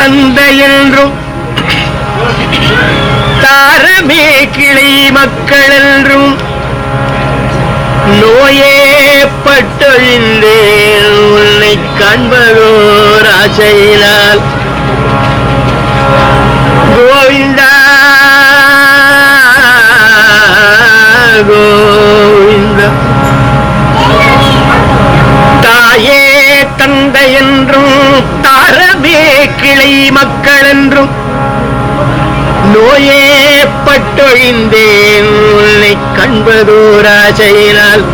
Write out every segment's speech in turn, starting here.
தாயே தந்தை என்றும் தாரமே கிளை மக்கள் என்றும் நோயே பட்டொழிந்தேன் உன்னை காண்பதோர் ஆசையினால். கோவிந்தா பட்டொழிந்தேன் உன்னை கண்பதோராசையினால்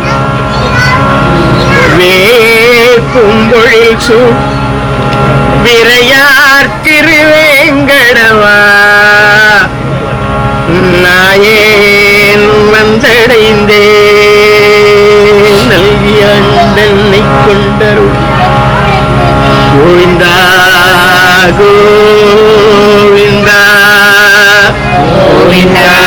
வேப்பும்பொழில் சூ விரையார் திருவேங்கடவா. நாயேன் வந்தடைந்தேன். நல்கிய அண்டனை கொண்டருள். கோவிந்தா கோவிந்தா. கோவிந்தா.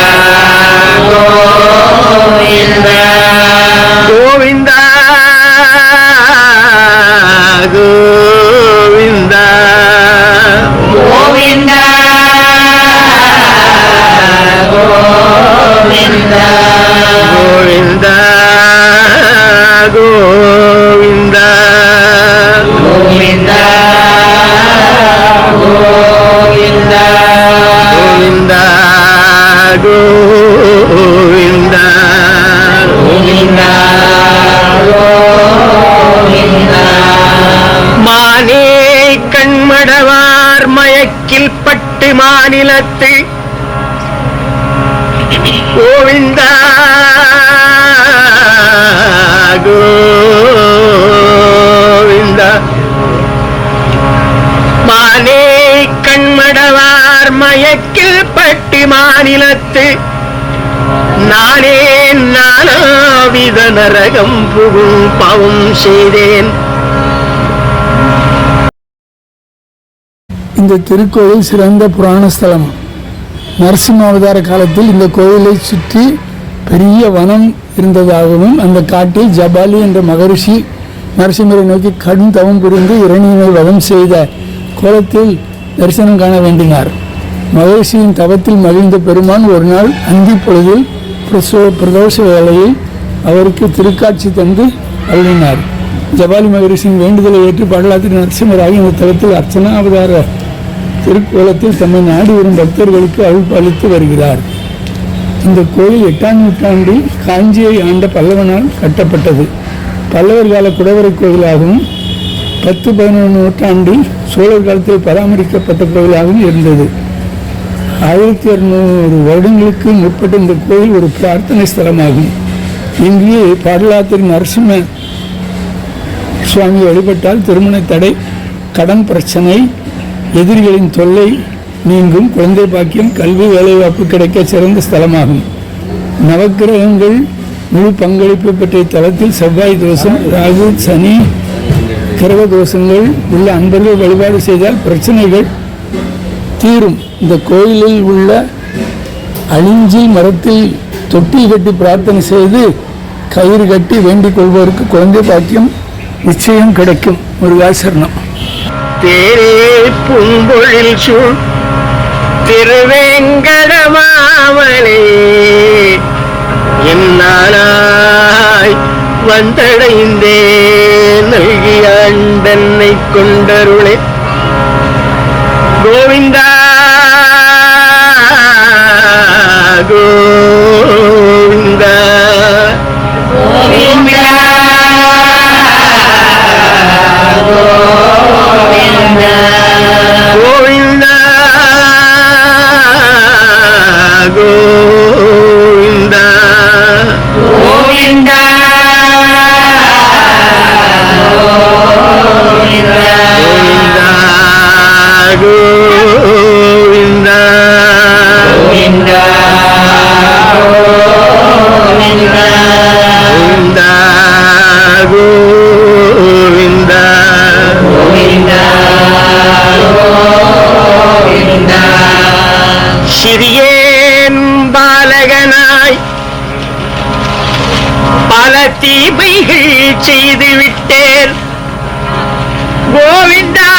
கண்மடவார் மயக்கில் பட்டு மாநிலத்து கோவிந்தா கோவிந்தா. மானே கண்மடவார் மயக்கில் பட்டு மாநிலத்து நானே நானாவித நரகம் புகும் பாவம் செய்தேன். இந்த திருக்கோயில் சிறந்த புராண ஸ்தலம். நரசிம்ம அவதார காலத்தில் இந்த கோயிலை சுற்றி பெரிய வனம் இருந்ததாகவும் அந்த காட்டில் ஜபாலி என்ற மகரிஷி நரசிம்மரை நோக்கி கடும் தவம் புரிந்து இரணியனை வதம் செய்த கோலத்தில் தரிசனம் காண வேண்டினார். மகரிஷியின் தவத்தில் மகிழ்ந்த பெருமான் ஒரு நாள் அந்தி பொழுதில் பிரசோ பிரதோஷ வேலையில் அவருக்கு திருக்காட்சி தந்து அருளினார். ஜபாலி மகரிஷியின் வேண்டுதலை ஏற்று படலாத்திரி நரசிம்மராகி இந்த தலத்தில் அர்ச்சனா அவதார திருக்கோலத்தில் தம்மை நாடி வரும் பக்தர்களுக்கு அருள் வருகிறார். இந்த கோயில் எட்டாம் நூற்றாண்டில் காஞ்சியை ஆண்ட பல்லவனால் கட்டப்பட்டது. பல்லவர் கால குடவரை கோயிலாகவும் பத்து பதினொன்று நூற்றாண்டில் சோழர் காலத்தில் பராமரிக்கப்பட்ட கோயிலாகவும் இருந்தது. ஆயிரத்தி இரநூறு வருடங்களுக்கு முற்பட்ட இந்த கோயில் ஒரு பிரார்த்தனை ஸ்தலமாகும். இங்கே பாடலாத்திரி நரசிம்ம சுவாமி வழிபட்டால் திருமண தடை கடன் பிரச்சனை எதிரிகளின் தொல்லை நீங்கும் குழந்தை பாக்கியம் கல்வி வேலைவாய்ப்பு கிடைக்க சிறந்த ஸ்தலமாகும். நவக்கிரகங்கள் முழு பங்களிப்பு பெற்ற தலத்தில் செவ்வாய் தோஷம் ராகு சனி கிரக தோஷங்கள் உள்ள அன்பர்கள் வழிபாடு செய்தால் பிரச்சனைகள் தீரும். இந்த கோயிலில் உள்ள அழிஞ்சி மரத்தில் தொட்டி கட்டி பிரார்த்தனை செய்து கயிறு கட்டி வேண்டிக் கொள்வோருக்கு குழந்தை பாக்கியம் நிச்சயம் கிடைக்கும். ஒரு வாசரணம் തിരേ പൂങ്കൊഴിൽ ചൂൾ திருவேங்கடமாமலே என்னாலாய் வந்தடைந்தே நல்கிய அண்டனை கொண்டருளே செய்து விட்டேன். கோவிந்தா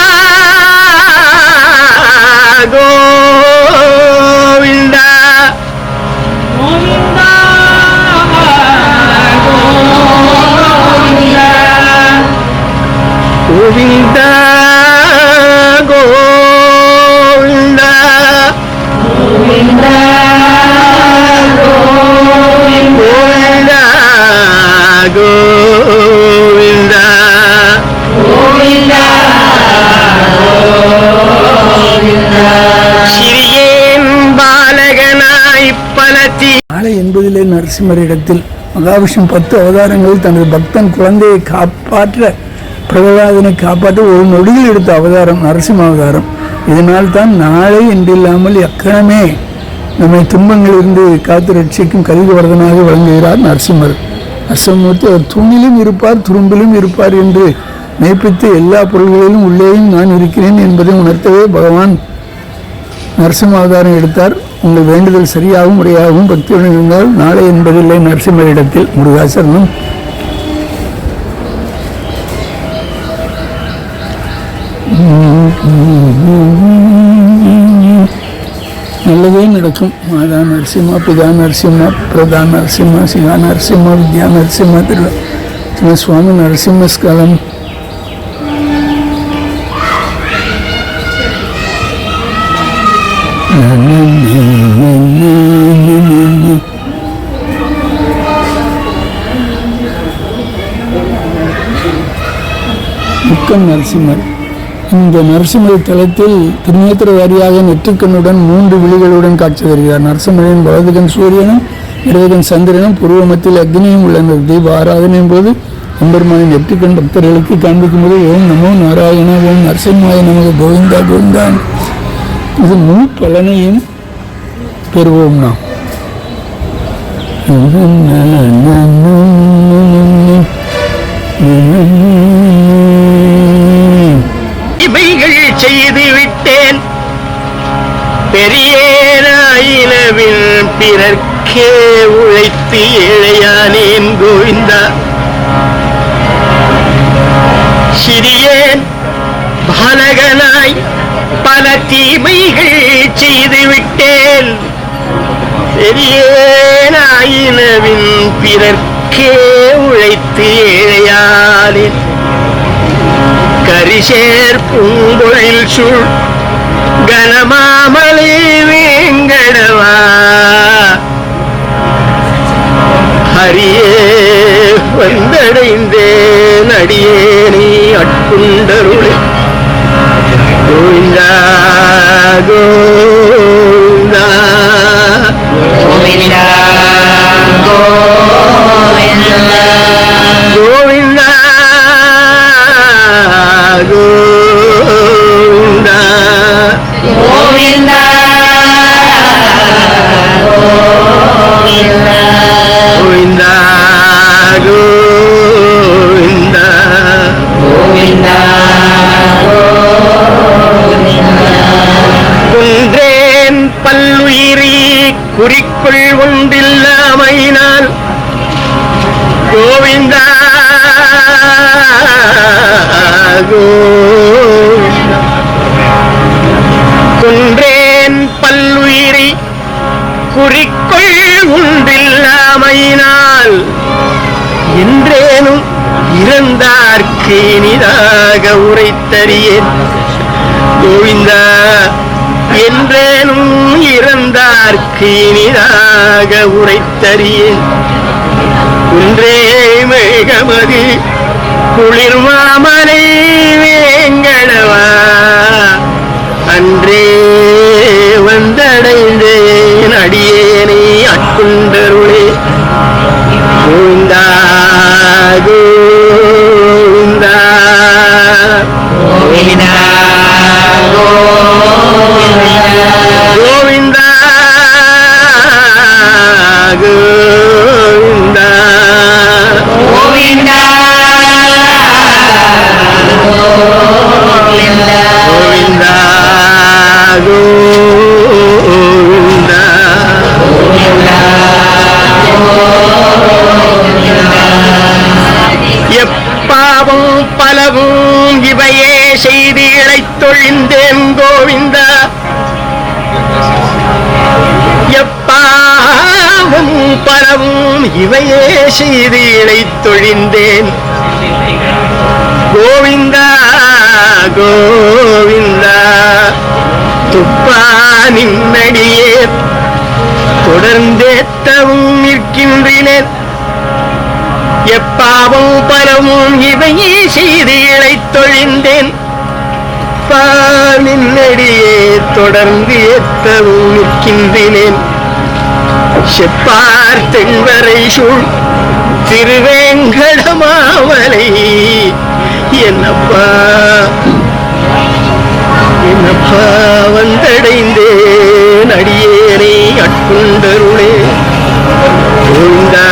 நரசிம்மரிடத்தில் மகாவிஷ்ணு பத்து அவதாரங்களில் தனது பக்தன் குழந்தையை காப்பாற்ற பிரகலாதனை காப்பாற்ற ஒரு நொடியில் எடுத்த அவதாரம் நரசிம்ம அவதாரம். இதனால் தான் நாளை என்றில்லாமல் எக்கணமே நம்மை துன்பங்களிலிருந்து காத்து ரட்சிக்கும் கலிகவர்தனாக விளங்குகிறார் நரசிம்மர். நரசிம்மூர்த்தி அவர் தூணிலும் இருப்பார் துரும்பிலும் இருப்பார் என்று மெய்ப்பித்து எல்லா பொருள்களிலும் உள்ளேயும் நான் இருக்கிறேன் என்பதை உணர்த்தவே பகவான் நரசிம்ம அவதாரம் எடுத்தார். உங்கள் வேண்டுதல் சரியாகவும் முறையாகவும் பக்தியுடன் இருந்தால் நாளை என்பதில்லை நரசிம்மரிடத்தில் முருகாசரணம். நல்லதே நடக்கும். மாதா நரசிம்மா பிதா நரசிம்மா பிரதா நரசிம்மா சிவா நரசிம்மா வித்யா நரசிம்மா திரு சுவாமி நரசிம்மஸ்காலம். முக்கம் நரசிம்மர். இந்த நரசிம்மர் தலத்தில் திருநேத்திர வாரியாக நெற்றிக்கண்ணுடன் மூன்று விழிகளுடன் காட்சி தருகிறார். நரசிம்மரின் வலதுகன் சூரியனும் இடதுகன் சந்திரனும் பூர்வமத்தில் அக்னியும் உள்ளனர். தீப ஆராதனையின் போது எம்பெருமானின் நெற்றிக்கண் பக்தர்களுக்கு காண்பிக்கும் போது ஓம் நமோ நாராயண ஓம் நரசிம்மாய நமக கோவிந்தா கோவிந்தா. இது முழு பலனையும் பெறுவோம் நாம். இவைகள் செய்து விட்டேன் பெரியேனாயினவில் பிறர்க்கே உழைத்து இழையானேன் கோவிந்தா. சிறியேன் பாலகனாய் பல தீமைகள் செய்து விட்டேன் பெரியேனாயினவின் பிறர்க்கே உழைத்து இழையானேன் கரிசேர் பூங்கொழில் சூழ் கனமாமலை வேங்கடவா. ஹரியே வந்தடைந்தேன் அடியேனி அட்குண்டருளே. கோவிந்தா கோவிந்தா கோவிந்தா. கோவிந்தா. குறிக்குள் ஒன்றில்லாமையினால் கோவிந்தா குன்றேன் பல்லுயிரி குறிக்குள் ஒன்றில்லாமையினால் என்றேனும் இறந்தார்க்கு இனிதாக உரைத்தறியேன். கோவிந்தா. என்றேனும் இறந்தார்க்கு இனிதாக உரைத்தறியேன். குன்றே மேகமதி குளிர்மாமலை வேங்கடவா அன்றே வந்தடைந்தேன் அடியேனை அட்குண்டருளே கோவிந்தா கோவிந்தேன் கோவிந்த எப்பாவும் பரவும் இவையே செய்து இழைத்தொழிந்தேன் கோவிந்தா கோவிந்தா துப்பா நின்னடியே. தொடர்ந்தேத்தவும் நிற்கின்றேன். எப்பாவும் பலவும் இவையே செய்து அப்பா நின்னடியே தொடர்ந்து எத்தவும் நிற்கின்றேன். செப்பார் தென்வரை சூழ் திருவேங்கடமாமலை என்னப்பா என்னப்பா வந்தடைந்தேன் அடியேனை அட்கொண்டருளே. கோவிந்தா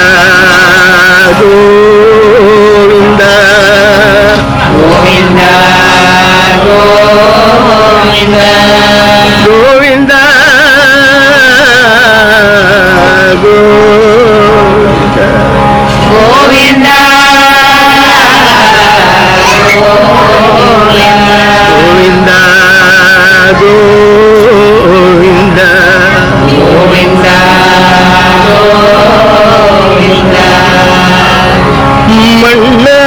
ഗോവിന്ദ. ഗോവിന്ദ മണ്ണ്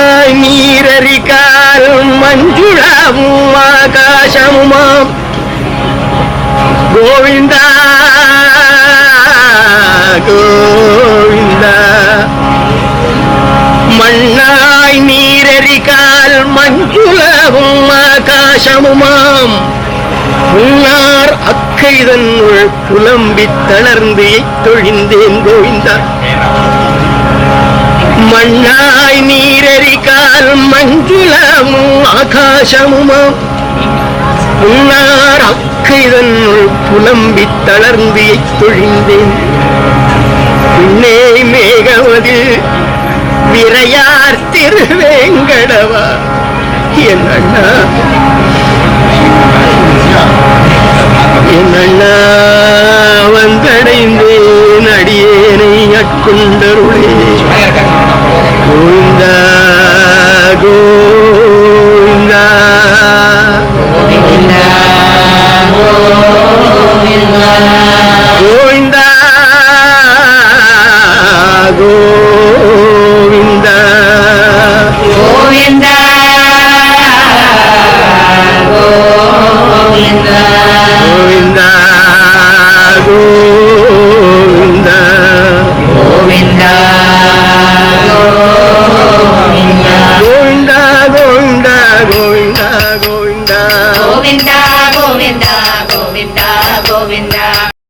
നീരറിക്കാലും മഞ്ജുളാവും ആകാശവുമാം ഗോവിന്ദ ഗോവിന്ദ. മണ്ണായി നീരറിക്കാൽ മഞ്ജുളവും ആകാശവുമാം உன்னார் அக்கைதன் புலம்பி தளர்ந்து தொழிந்தேன் கோவிந்தார். மண்ணாய் நீரறிகால் மஞ்சுளமும் ஆகாசமுமாம். உன்னார் அக்கைதன்னுள் புலம்பி தளர்ந்து தொழிந்தேன் உன்னே மேகமது விரையார் திருவேங்கடவா. என் அண்ணா என்னண்ணா வந்தடைந்தேன் அடியேனை அட்கொண்டருளே. கோவிந்தா கோவிந்தா. கோவிந்தா கோவிந்தா.